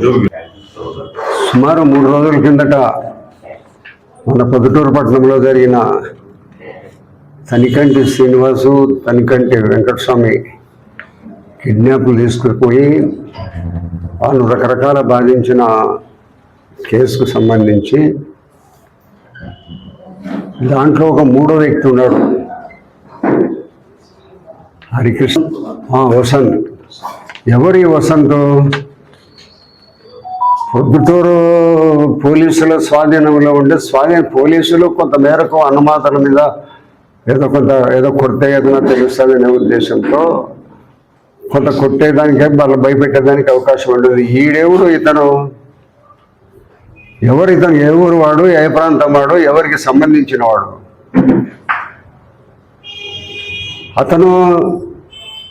సుమారు మూడు రోజుల కిందట మన పొద్దుటూరు పట్టణంలో జరిగిన తనికంటి శ్రీనివాసు తనికంటి వెంకటస్వామి కిడ్నాప్లు తీసుకుపోయి వాళ్ళు రకరకాల బాధించిన కేసుకు సంబంధించి దాంట్లో ఒక మూడో వ్యక్తి ఉన్నాడు. హరికృష్ణ. వసంత్. ఎవరి వసంత్? పొద్దుటూరు పోలీసుల స్వాధీనంలో ఉండే స్వాధీన పోలీసులు కొంత మేరకు మీద ఏదో కొంత ఏదో కొడితే ఏదైనా తెలుస్తుందనే ఉద్దేశంతో కొంత కొట్టేదానికి వాళ్ళు భయపెట్టేదానికి అవకాశం ఉండదు. ఈడేవుడు ఇతను ఎవరు ఇతను? ఏ ఊరు వాడు? ఏ ప్రాంతం వాడు? ఎవరికి సంబంధించిన వాడు? అతను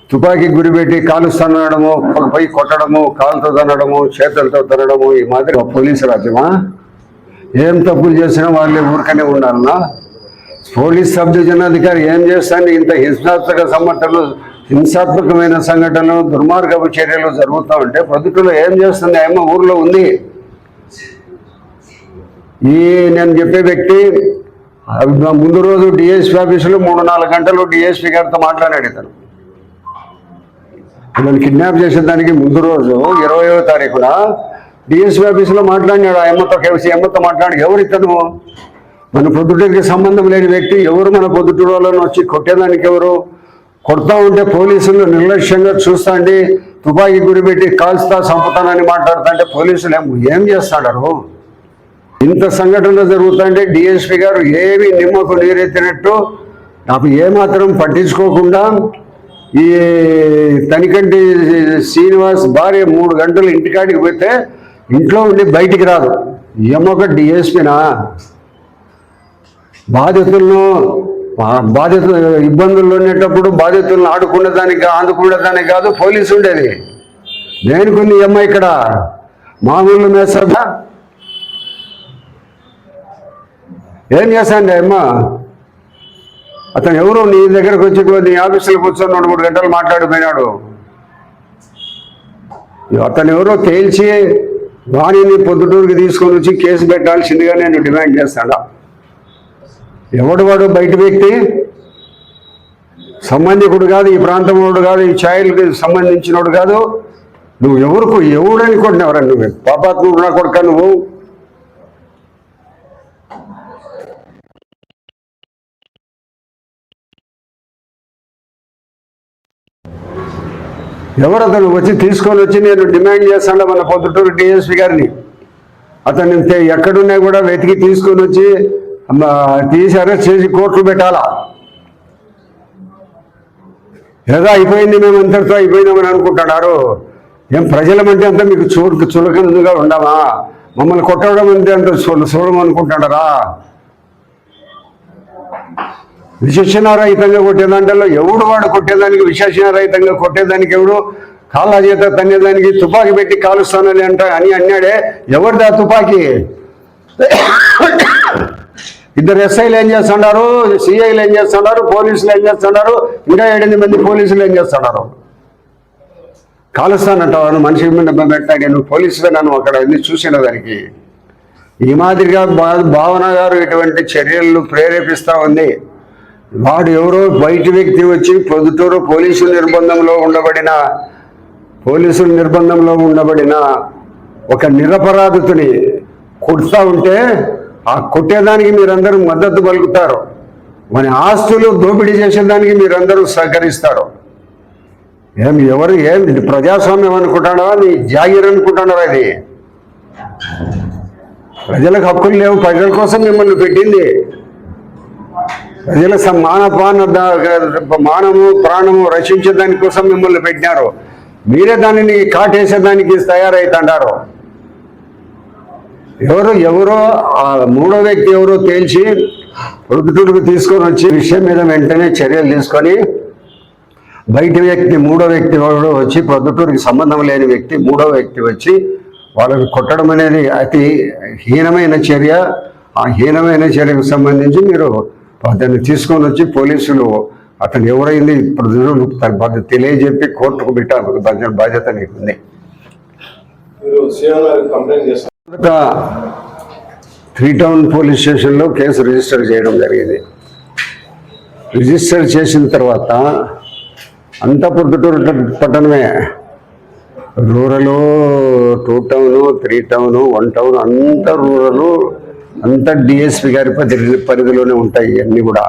తుపాకీ గురిపెట్టి కాలుస్తా అనడము పై కొట్టడము కాలుతో తనడము చేతులతో తనడము ఈ మాదిరి ఒక పోలీసు రాజ్యమా ఏం తప్పులు చేసినా వాళ్ళే ఊరికనే ఉండాలన్నా పోలీస్ సబ్ డివిజన్ అధికారి ఏం చేస్తాను ఇంత హింసాత్మక సంఘటనలు హింసాత్మకమైన సంఘటనలు దుర్మార్గపు చర్యలు జరుగుతూ ఉంటే ప్రొద్దుటలో ఏం చేస్తుంది? ఏమో ఊర్లో ఉంది. ఈ నేను చెప్పే వ్యక్తి ముందు రోజు డిఎస్పీ ఆఫీసులో మూడు నాలుగు గంటలు డిఎస్పీ గారితో మాట్లాడాడు ఇతను. నన్ను కిడ్నాప్ చేసేదానికి ముందు రోజు ఇరవయో తారీఖున డిఎస్పీ ఆఫీస్లో మాట్లాడినాడు ఆ ఎమ్మతో కేసీ ఎమ్మతో మాట్లాడి ఎవరు ఇతను? మన పొద్దుటూరికి సంబంధం లేని వ్యక్తి ఎవరు మన పొద్దుటూరులోనే వచ్చి కొట్టేదానికి ఎవరు? కొడతా ఉంటే పోలీసులు నిర్లక్ష్యంగా చూస్తాండి తుపాకీ గురిపెట్టి కాల్స్తా చంపుతానని మాట్లాడుతుంటే పోలీసులు ఏం ఏం చేస్తాడారు? ఇంత సంఘటన జరుగుతుంటే డిఎస్పీ గారు ఏమి నిమ్మకు నీరెత్తినట్టు నాకు ఏమాత్రం పట్టించుకోకుండా ఈ తనికంటి శ్రీనివాస్ భార్య మూడు గంటలు ఇంటికాడికి పోతే ఇంట్లో ఉండి బయటికి రాదు. ఏమొక డిఎస్పీనా బాధితులను ఆ బాధితులు ఇబ్బందుల్లో ఉండేటప్పుడు బాధితులను ఆడుకునేదానికి ఆదుకునేదానికి కాదు పోలీసు ఉండేది. నేను కొన్ని అమ్మ ఇక్కడ మామూలు మేసా ఏం చేశాండి అమ్మ? అతను ఎవరు? నీ దగ్గరకు వచ్చి నీ ఆఫీసులో కూర్చొని రెండు మూడు గంటలు మాట్లాడిపోయినాడు. అతను ఎవరో తేల్చి వాణిని పొద్దుటూరుకి తీసుకొని వచ్చి కేసు పెట్టాల్సిందిగా నేను డిమాండ్ చేస్తాడా ఎవడు వాడు బయట వ్యక్తి? సంబంధికుడు కాదు ఈ ప్రాంతం వాడు కాదు ఈ ఛాయల్కి సంబంధించినోడు కాదు. నువ్వు ఎవరికి ఎవడని కొట్టినవరా నువ్వు? పాపాత్ముడు నా కొడుక నువ్వు? ఎవరు అతను వచ్చి తీసుకొని వచ్చి నేను డిమాండ్ చేస్తాను మన పొద్దుటూరు డిఎస్పీ గారిని. అతను ఎక్కడున్నా కూడా వెతికి తీసుకొని వచ్చి అమ్మ, తీసి అరెస్ట్ చేసి కోర్టులు పెట్టాలా? ఏదో అయిపోయింది మేము అంతటితో అయిపోయినామని అనుకుంటున్నారు. ఏం ప్రజలమంటే అంతా మీకు చూడు చులకనుగా ఉండమా? మమ్మల్ని కొట్టడం అంటే అంత చూడమనుకుంటున్నారా విశేషణారహితంగా కొట్టేదాంట్లో ఎవడు వాడు కొట్టేదానికి విశేషణారహితంగా కొట్టేదానికి ఎవడు? కాళ్ళ చేత తన్నేదానికి తుపాకీ పెట్టి కాలుస్తానని అంట అని అన్నాడే. ఎవరిదా తుపాకీ? ఇద్దరు ఎస్ఐలు ఏం చేస్తున్నారు? సిఐలు ఏం చేస్తున్నారు? పోలీసులు ఏం చేస్తున్నారు? ఇంకా ఏడెనిమిది మంది పోలీసులు ఏం చేస్తున్నారు? కాలుస్తానంటావు? మనిషి మీద పెట్టాడు నువ్వు పోలీసులే నన్ను అక్కడ చూసిన దానికి. ఈ మాదిరిగా భావన గారు ఇటువంటి చర్యలను ప్రేరేపిస్తా ఉంది. వాడు ఎవరో బయట వ్యక్తి వచ్చి పొద్దుటూరు పోలీసు నిర్బంధంలో ఉండబడిన పోలీసుల నిర్బంధంలో ఉండబడిన ఒక నిరపరాధితుని కొడుతూ ఉంటే ఆ కొట్టేదానికి మీరందరూ మద్దతు పలుకుతారు. మన ఆస్తులు దోపిడీ చేసేదానికి మీరందరూ సహకరిస్తారు. ఏం ఎవరు ఏం ప్రజాస్వామ్యం అనుకుంటాడా? నీ జాగీర్ అనుకుంటున్నారా అది ప్రజలకు హక్కులు లేవు ప్రజల కోసం మిమ్మల్ని పెట్టింది. ప్రజల స- మానము ప్రాణము రక్షించే దానికోసం మిమ్మల్ని పెట్టినారు. మీరే దానిని కాటేసేదానికి తయారవుతుంటారు ఎవరు ఎవరో ఆ మూడో వ్యక్తి ఎవరో తేల్చి ప్రొద్దుటూరుకు తీసుకొని వచ్చి విషయం మీద వెంటనే చర్యలు తీసుకొని బయట వ్యక్తి మూడో వ్యక్తి ఎవరో వచ్చి పొద్దుటూరుకి సంబంధం లేని వ్యక్తి మూడో వ్యక్తి వచ్చి వాళ్ళని కొట్టడం అనేది అతి హీనమైన చర్య. ఆ హీనమైన చర్యకు సంబంధించి మీరు అతన్ని తీసుకొని వచ్చి పోలీసులు అతను ఎవరైంది ఇప్పుడు తన బాధ్యత తెలియజెప్పి కోర్టుకు పెట్టా బాధ్యత బాధ్యత నీకుంది. త్రీ టౌన్ పోలీస్ స్టేషన్లో కేసు రిజిస్టర్ చేయడం జరిగింది. రిజిస్టర్ చేసిన తర్వాత అంతా పొద్దుటూరు పట్టణమే. Rural two town three town one town అంతా రూరలు అంతా డిఎస్పి గారి పరిధిలోనే ఉంటాయి అన్నీ కూడా.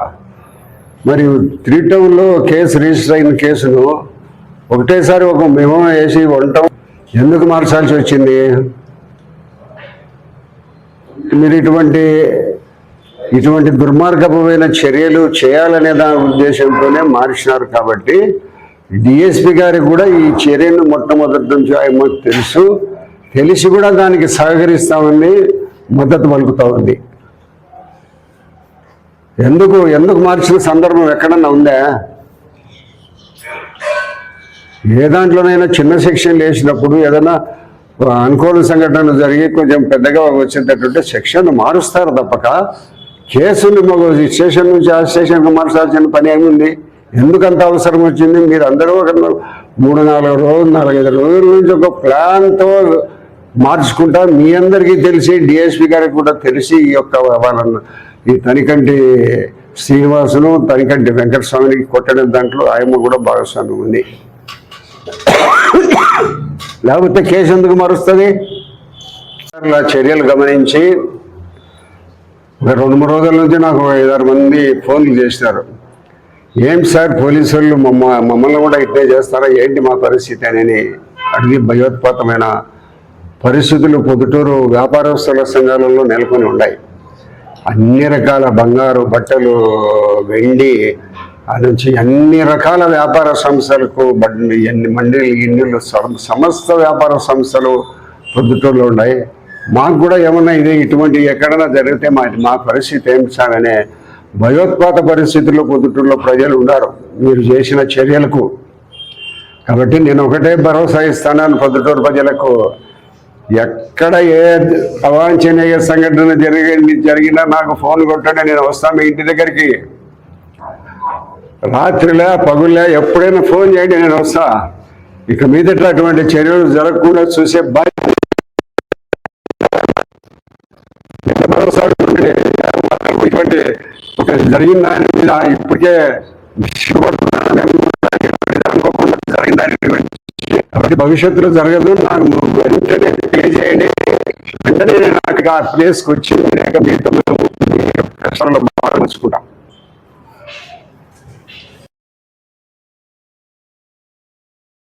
మరియు త్రీ టౌన్లో కేసు రిజిస్టర్ అయిన కేసును ఒకటేసారి ఒక మేము వేసి ఉండటం ఎందుకు మార్చాల్సి వచ్చింది? మీరు ఇటువంటి ఇటువంటి దుర్మార్గపమైన చర్యలు చేయాలనే దాని ఉద్దేశంతోనే మార్చినారు కాబట్టి డిఎస్పి గారికి కూడా ఈ చర్యను మొట్టమొదటి నుంచి ఆయన తెలుసు. తెలిసి కూడా దానికి సహకరిస్తామని మద్దతు పలుకుతూ ఉంది. ఎందుకు ఎందుకు మార్చిన సందర్భం ఎక్కడన్నా ఉందా? ఏ దాంట్లోనైనా చిన్న సెక్షన్ వేసినప్పుడు ఏదైనా అనుకోని సంఘటన జరిగి కొంచెం పెద్దగా వచ్చేటట్టుంటే సెక్షన్ మారుస్తారు తప్పక. కేసుని మగ స్టేషన్ నుంచి ఆ స్టేషన్కి మార్చాల్సిన పని ఏముంది? ఎందుకంత అవసరం వచ్చింది? మీరు అందరూ ఒక మూడు నాలుగు రోజులు నాలుగైదు రోజుల నుంచి ఒక ప్లాన్తో మార్చుకుంటా. మీ అందరికీ తెలిసి డిఎస్పి గారికి కూడా తెలిసి ఈ యొక్క వాళ్ళను ఈ తనికంటి శ్రీనివాసును తనికంటి వెంకటస్వామిని కొట్టడం దాంట్లో ఆయమ్మ కూడా భాగస్వామ్యం ఉంది. లేకపోతే కేసు ఎందుకు మారుస్తుంది? చర్యలు గమనించి ఒక రెండు మూడు రోజుల నుంచి నాకు ఐదారు మంది ఫోన్లు చేసినారు ఏం సార్ పోలీసు వాళ్ళు మమ్మ మమ్మల్ని కూడా ఇట్లే చేస్తారా? ఏంటి మా పరిస్థితి అని అడిగి భయోత్పాతమైన పరిస్థితులు పొద్దుటూరు వ్యాపారస్తుల సంఘాలలో నెలకొని ఉన్నాయి. అన్ని రకాల బంగారు బట్టలు వెండి ఆ నుంచి అన్ని రకాల వ్యాపార సంస్థలకు ఎన్ని మండీలు గిన్నెలు సమ- సమస్త వ్యాపార సంస్థలు పొద్దుటూరులో ఉన్నాయి. మాకు కూడా ఏమన్నా ఇది ఇటువంటి ఎక్కడైనా జరిగితే మా మా పరిస్థితి ఏం సార్ భయోత్పాత పరిస్థితుల్లో పొద్దుటూరులో ప్రజలు ఉన్నారు. మీరు చేసిన చర్యలకు. కాబట్టి నేను ఒకటే భరోసా ఇస్తాను పొద్దుటూరు ప్రజలకు ఎక్కడ ఏ అవాంఛనీయ సంఘటన జరిగి జరిగినా నాకు ఫోన్ కొట్టండి నేను వస్తాను మీ ఇంటి దగ్గరికి రాత్రిలే పగులే ఎప్పుడైనా ఫోన్ చేయండి నేను వస్తా ఇక మీదట అటువంటి చర్యలు జరగకుండా చూసే బాధ్యత ఇటువంటి ఒక జరిగిన దాని మీద ఇప్పటికే విసిగిపడుతున్నాను. మేము అనుకోకుండా జరిగిన దాని కాబట్టి భవిష్యత్తులో జరగదు. నాకు వెంటనే తెలియజేయండి. వెంటనే నాకు ఆ ప్లేస్కి వచ్చి లేక మీతో మీ కష్టంలో